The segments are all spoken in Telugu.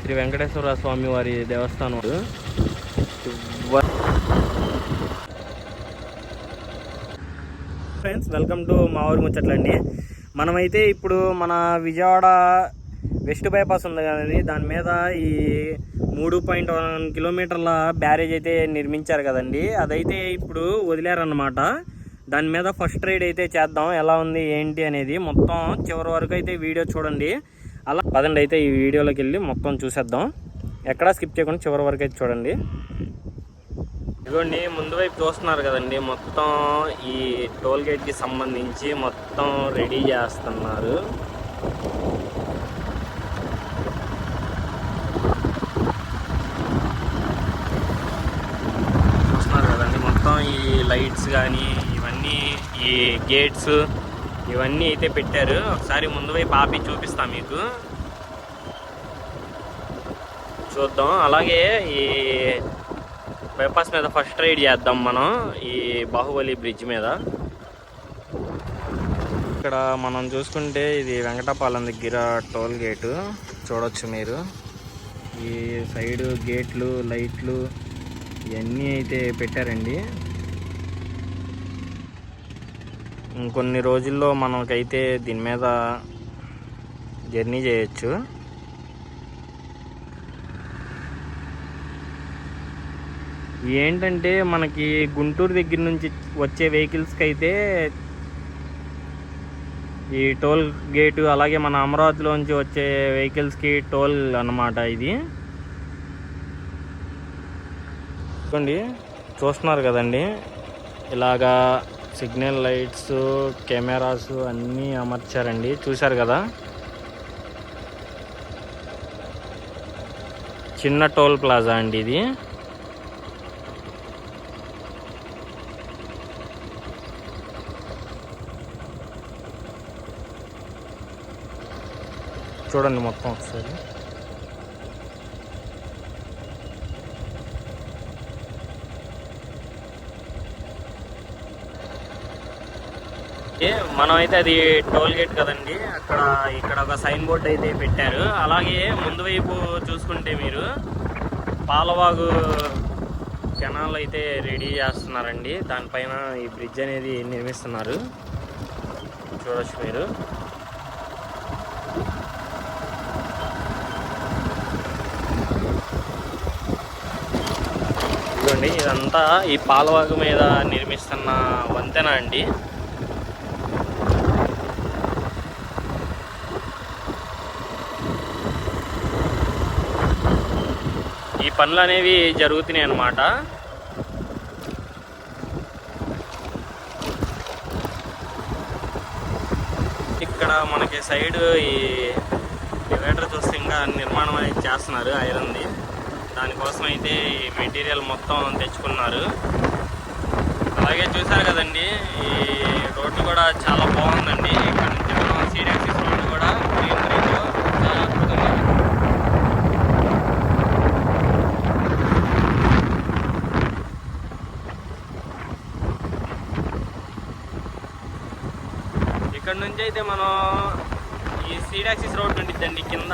శ్రీ వెంకటేశ్వర స్వామి వారి దేవస్థానం. ఫ్రెండ్స్ వెల్కమ్ టు మా ఊరు ముచ్చట్లండి. మనమైతే ఇప్పుడు మన విజయవాడ వెస్ట్ బైపాస్ ఉంది కదండి. దాని మీద ఈ మూడు పాయింట్ వన్ కిలోమీటర్ల బ్యారేజ్ అయితే నిర్మించారు కదండి. అదైతే ఇప్పుడు వదిలేరన్నమాట. దాని మీద ఫస్ట్ రైడ్ అయితే చేద్దాం. ఎలా ఉంది ఏంటి అనేది మొత్తం చివరి వరకు అయితే వీడియో చూడండి. అలా పదండి అయితే ఈ వీడియోలోకి వెళ్ళి మొత్తం చూసేద్దాం. ఎక్కడా స్కిప్ చేయకుండా చివరి వరకు అయితే చూడండి. ఇదిగోండి ముందు వైపు చూస్తున్నారు కదండి. మొత్తం ఈ టోల్ గేట్కి సంబంధించి మొత్తం రెడీ చేస్తున్నారు. చూస్తున్నారు కదండి మొత్తం ఈ లైట్స్ కానీ ఈ గేట్స్ ఇవన్నీ అయితే పెట్టారు. ఒకసారి ముందు వైపు ఆపి చూపిస్తా మీకు. చూద్దాం. అలాగే ఈ బైపాస్ మీద ఫస్ట్ రైడ్ చేద్దాం మనం ఈ బాహుబలి బ్రిడ్జ్ మీద. ఇక్కడ మనం చూసుకుంటే ఇది వెంకటపాలెం దగ్గర టోల్ గేటు చూడొచ్చు మీరు. ఈ సైడ్ గేట్లు లైట్లు ఇవన్నీ అయితే పెట్టారండి. ఇంకొన్ని రోజుల్లో మనకైతే దీని మీద జర్నీ చేయొచ్చు. ఏంటంటే మనకి గుంటూరు దగ్గర నుంచి వచ్చే వెహికల్స్కి అయితే ఈ టోల్ గేటు అలాగే మన అమరావతిలోంచి వచ్చే వెహికల్స్కి టోల్ అన్నమాట ఇది. చూడండి చూస్తున్నారు కదండి. ఇలాగా సిగ్నల్ లైట్స్ కెమెరాస్ అన్నీ అమర్చారండి. చూశారు కదా? చిన్న టోల్ ప్లాజా అండి ఇది. చూడండి మొత్తం ఒకసారి. మనమైతే అది టోల్ గేట్ కదండి. అక్కడ ఇక్కడ ఒక సైన్ బోర్డ్ అయితే పెట్టారు. అలాగే ముందు వైపు చూసుకుంటే మీరు పాలవాగు కెనాల్ అయితే రెడీ చేస్తున్నారండి. దానిపైన ఈ బ్రిడ్జ్ అనేది నిర్మిస్తున్నారు. చూడొచ్చు మీరు. ఇదంతా ఈ పాలవాగు మీద నిర్మిస్తున్న వంతెన అండి. పనులు అనేవి జరుగుతున్నాయి అన్నమాట. ఇక్కడ మనకి సైడ్ ఈ డివైడర్ చూస్తే ఇంకా నిర్మాణం అనేది చేస్తున్నారు ఐరన్ది. దానికోసం అయితే ఈ మెటీరియల్ మొత్తం తెచ్చుకున్నారు. అలాగే చూసారు కదండి ఈ రోడ్డు కూడా చాలా బాగుందండి. ఇక్కడ నుంచి మనం సీడాక్సిస్ రోడ్డు కూడా గ్రీన్ గ్రీన్ చాలా అద్భుతంగా ఉంది. ఇక్కడ నుంచి అయితే మనం ఈ సీడాక్సిస్ రోడ్ ఉండిద్దండి కింద.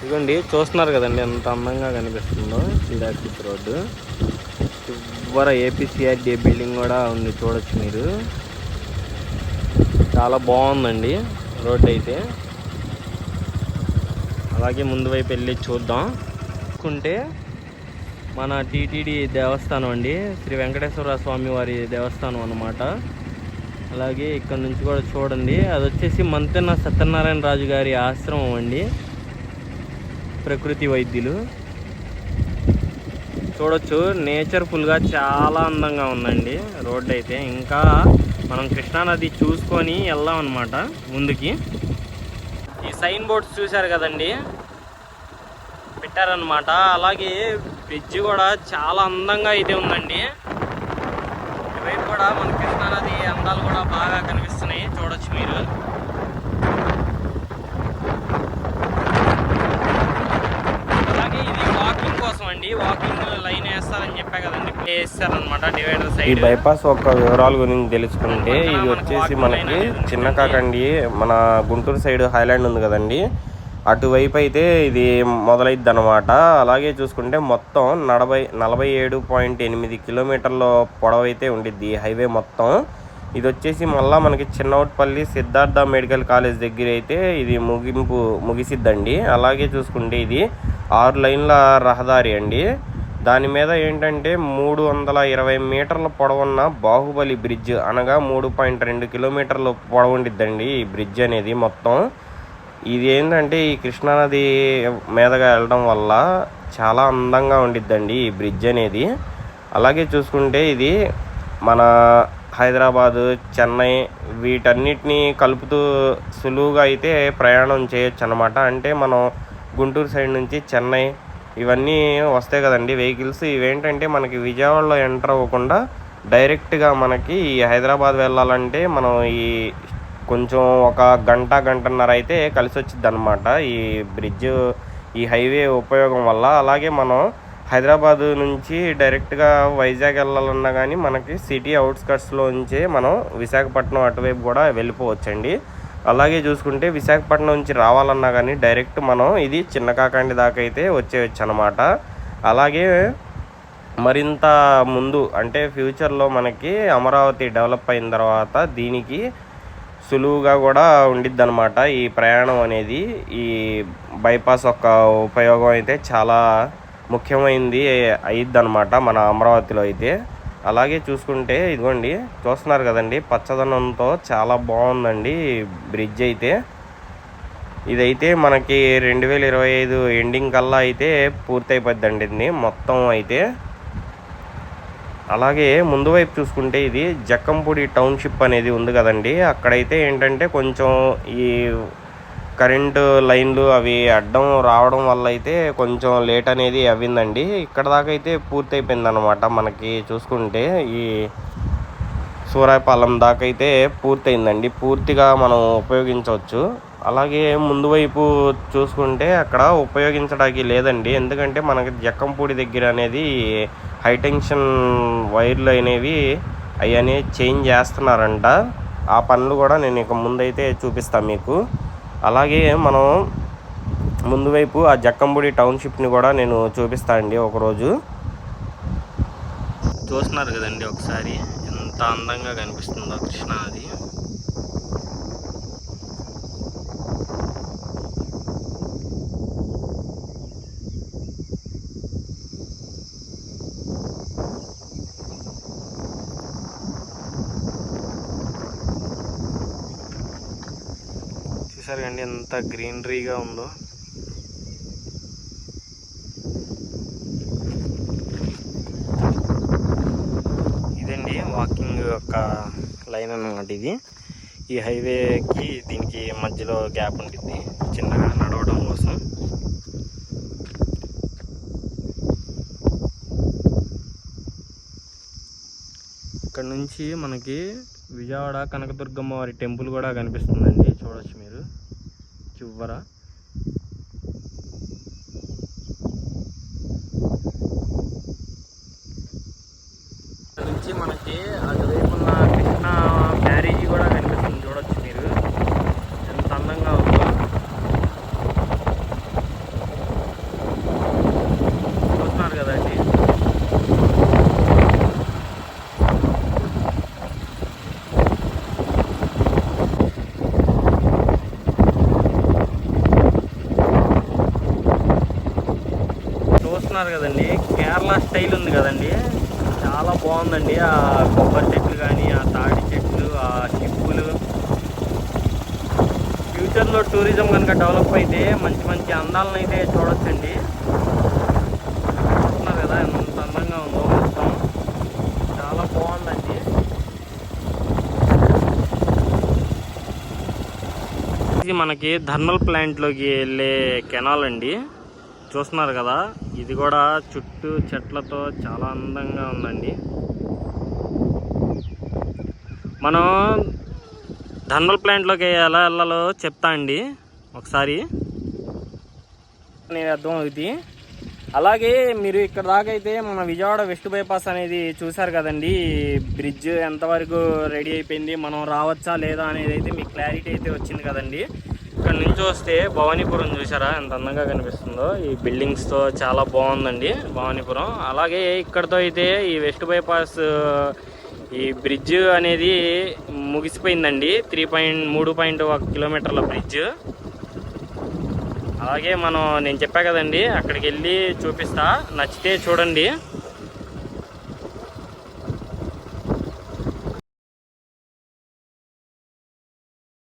ఇదిగోండి చూస్తున్నారు కదండి ఎంత అందంగా కనిపిస్తుందో సీడాక్సిస్ రోడ్డు. చివర ఏపీసీఆర్డీ బిల్డింగ్ కూడా ఉంది చూడొచ్చు మీరు. చాలా బాగుందండి. రోడ్ అయితే అలాగే ముందు వైపు వెళ్ళి చూద్దాం. చూసుకుంటే మన టీటీడీ దేవస్థానం అండి. శ్రీ వెంకటేశ్వర స్వామి వారి దేవస్థానం అన్నమాట. అలాగే ఇక్కడ నుంచి కూడా చూడండి. అది వచ్చేసి మంతెన సత్యనారాయణ రాజు గారి ఆశ్రమం అండి. ప్రకృతి వైద్యులు. చూడొచ్చు. నేచర్ఫుల్గా చాలా అందంగా ఉందండి. రోడ్ అయితే ఇంకా మనం కృష్ణానది చూసుకొని వెళ్దాం అనమాట ముందుకి. ఈ సైన్ బోర్డ్స్ చూశారు కదండి? పెట్టారనమాట అలాగే బ్రిడ్జ్ కూడా చాలా అందంగా అయితే ఉందండి. ఇవైపు కూడా మన కృష్ణానది అందాలు కూడా బాగా కనిపిస్తున్నాయి. చూడొచ్చు మీరు వేస్తారని చెప్పా కదండి వేస్తారనమాట డివైడర్ ఈ బైపాస్ యొక్క వివరాల గురించి తెలుసుకుంటే ఇది వచ్చేసి మనకి చిన్న కాకండి మన గుంటూరు సైడ్ హైలాండ్ ఉంది కదండి. అటువైపు అయితే ఇది మొదలైద్ది అనమాట అలాగే చూసుకుంటే మొత్తం నలభై నలభై ఏడు పాయింట్ ఎనిమిది కిలోమీటర్ల పొడవైతే ఉండిద్ది హైవే మొత్తం. ఇది వచ్చేసి మళ్ళా మనకి చిన్నవట్పల్లి సిద్ధార్థ మెడికల్ కాలేజ్ దగ్గర అయితే ఇది ముగింపు ముగిసిద్దండి. అలాగే చూసుకుంటే ఇది ఆరు లైన్ల రహదారి అండి. దాని మీద ఏంటంటే మూడు వందల ఇరవై మీటర్ల పొడవున్న బాహుబలి బ్రిడ్జ్ అనగా మూడు పాయింట్ రెండు కిలోమీటర్ల పొడవు ఉండిద్దండి ఈ బ్రిడ్జ్ అనేది మొత్తం. ఇది ఏంటంటే ఈ కృష్ణానది మీదగా వెళ్ళడం వల్ల చాలా అందంగా ఉండిద్దండి ఈ బ్రిడ్జ్ అనేది. అలాగే చూసుకుంటే ఇది మన హైదరాబాదు చెన్నై వీటన్నిటిని కలుపుతూ సులువుగా అయితే ప్రయాణం చేయొచ్చు అనమాట అంటే మనం గుంటూరు సైడ్ నుంచి చెన్నై ఇవన్నీ వస్తాయి కదండి వెహికల్స్. ఇవేంటంటే మనకి విజయవాడలో ఎంటర్ అవ్వకుండా డైరెక్ట్గా మనకి ఈ హైదరాబాద్ వెళ్ళాలంటే మనం ఈ కొంచెం ఒక గంట గంటన్నర అయితే కలిసి వచ్చింది అనమాట ఈ బ్రిడ్జ్ ఈ హైవే ఉపయోగం వల్ల. అలాగే మనం హైదరాబాద్ నుంచి డైరెక్ట్గా వైజాగ్ వెళ్ళాలన్నా కానీ మనకి సిటీ అవుట్స్కట్స్లో నుంచే మనం విశాఖపట్నం అటువైపు కూడా వెళ్ళిపోవచ్చండి. అలాగే చూసుకుంటే విశాఖపట్నం నుంచి రావాలన్నా కానీ డైరెక్ట్ మనం ఇది చిన్న కాకండి దాకా అయితే వచ్చేయచ్చు అనమాట అలాగే మరింత ముందు అంటే ఫ్యూచర్లో మనకి అమరావతి డెవలప్ అయిన తర్వాత దీనికి సులువుగా కూడా ఉండిద్ది అనమాట ఈ ప్రయాణం అనేది. ఈ బైపాస్ యొక్క ఉపయోగం అయితే చాలా ముఖ్యమైనది అయ్యిద్ది అనమాట మన అమరావతిలో అయితే. అలాగే చూసుకుంటే ఇదిగోండి చూస్తున్నారు కదండి పచ్చదనంతో చాలా బాగుందండి బ్రిడ్జ్ అయితే. ఇదైతే మనకి రెండు వేల ఇరవై ఐదు ఎండింగ్ కల్లా అయితే పూర్తయిపోద్దండి ఇది మొత్తం అయితే. అలాగే ముందు వైపు చూసుకుంటే ఇది జక్కంపూడి టౌన్షిప్ అనేది ఉంది కదండి. అక్కడైతే ఏంటంటే కొంచెం ఈ కరెంటు లైన్లు అవి అడ్డం రావడం వల్ల అయితే కొంచెం లేట్ అనేది అవ్విందండి. ఇక్కడ దాకా అయితే పూర్తి అయిపోయింది అనమాట మనకి చూసుకుంటే ఈ సూరాయపాలెం దాకా అయితే పూర్తయిందండి. పూర్తిగా మనం ఉపయోగించవచ్చు. అలాగే ముందు వైపు చూసుకుంటే అక్కడ ఉపయోగించడానికి లేదండి. ఎందుకంటే మనకి జక్కంపూడి దగ్గర అనేది హైటెన్షన్ వైర్లు అనేవి అవన్నీ చేంజ్ చేస్తున్నారంట. ఆ పనులు కూడా నేను ఇక ముందైతే చూపిస్తాను మీకు. అలాగే మనం ముందు వైపు ఆ జక్కంబుడి టౌన్షిప్ని కూడా నేను చూపిస్తాను అండి ఒకరోజు. చూస్తున్నారు కదండి ఒకసారి. ఎంత అందంగా కనిపిస్తుందో కృష్ణా అది. చూసారు కండి ఎంత గ్రీనరీగా ఉందో. ఇదండి వాకింగ్ యొక్క లైన్ అన్నమాట ఇది. ఈ హైవేకి దీనికి మధ్యలో గ్యాప్ ఉంటుంది చిన్నగా నడవడం కోసం. ఇక్కడ నుంచి మనకి విజయవాడ కనకదుర్గమ్మ వారి టెంపుల్ కూడా కనిపిస్తుందండి చూడొచ్చు మీరు. చివర ఇక్కడ నుంచి మనకి అటువైపు ఉన్న కృష్ణా బ్యారేజీ కూడా కనిపిస్తుంది చూడొచ్చు మీరు ఎంత అందంగా ఉందో చూస్తున్నారు కదండి చూస్తున్నారు కదండి. కేరళ స్టైల్ ఉంది కదండి. చాలా బాగుందండి. ఆ కొబ్బరి చెట్లు కానీ ఆ తాడి చెట్లు ఆ షిప్పులు ఫ్యూచర్లో టూరిజం కనుక డెవలప్ అయితే మంచి మంచి అందాలను అయితే చూడొచ్చండి. చూస్తున్నారు కదా ఎంత అందంగా ఉందో మొత్తం. చాలా బాగుందండి. ఇది మనకి థర్మల్ ప్లాంట్లోకి వెళ్ళే కెనాల్ అండి. చూస్తున్నారు కదా ఇది కూడా చుట్టూ చెట్లతో చాలా అందంగా ఉందండి. మనం థర్మల్ ప్లాంట్లోకి ఎలా వెళ్ళాలో చెప్తా అండి ఒకసారి. నేను అర్థం అవుతుంది అలాగే మీరు ఇక్కడ దాకా అయితే మన విజయవాడ వెస్ట్ బైపాస్ అనేది చూసారు కదండి బ్రిడ్జ్ ఎంతవరకు రెడీ అయిపోయింది మనం రావచ్చా లేదా అనేది అయితే మీకు క్లారిటీ అయితే వచ్చింది కదండి. ఇక్కడ నుంచి వస్తే భవానీపురం చూసారా ఎంత అందంగా కనిపిస్తుందో. ఈ బిల్డింగ్స్తో చాలా బాగుందండి భవానీపురం. అలాగే ఇక్కడతో అయితే ఈ వెస్ట్ బైపాస్ ఈ బ్రిడ్జ్ అనేది ముగిసిపోయిందండి. త్రీ పాయింట్ మూడు పాయింట్ ఒక కిలోమీటర్ల బ్రిడ్జ్ అలాగే మనం నేను చెప్పా కదండి అక్కడికి వెళ్ళి చూపిస్తా. నచ్చితే చూడండి.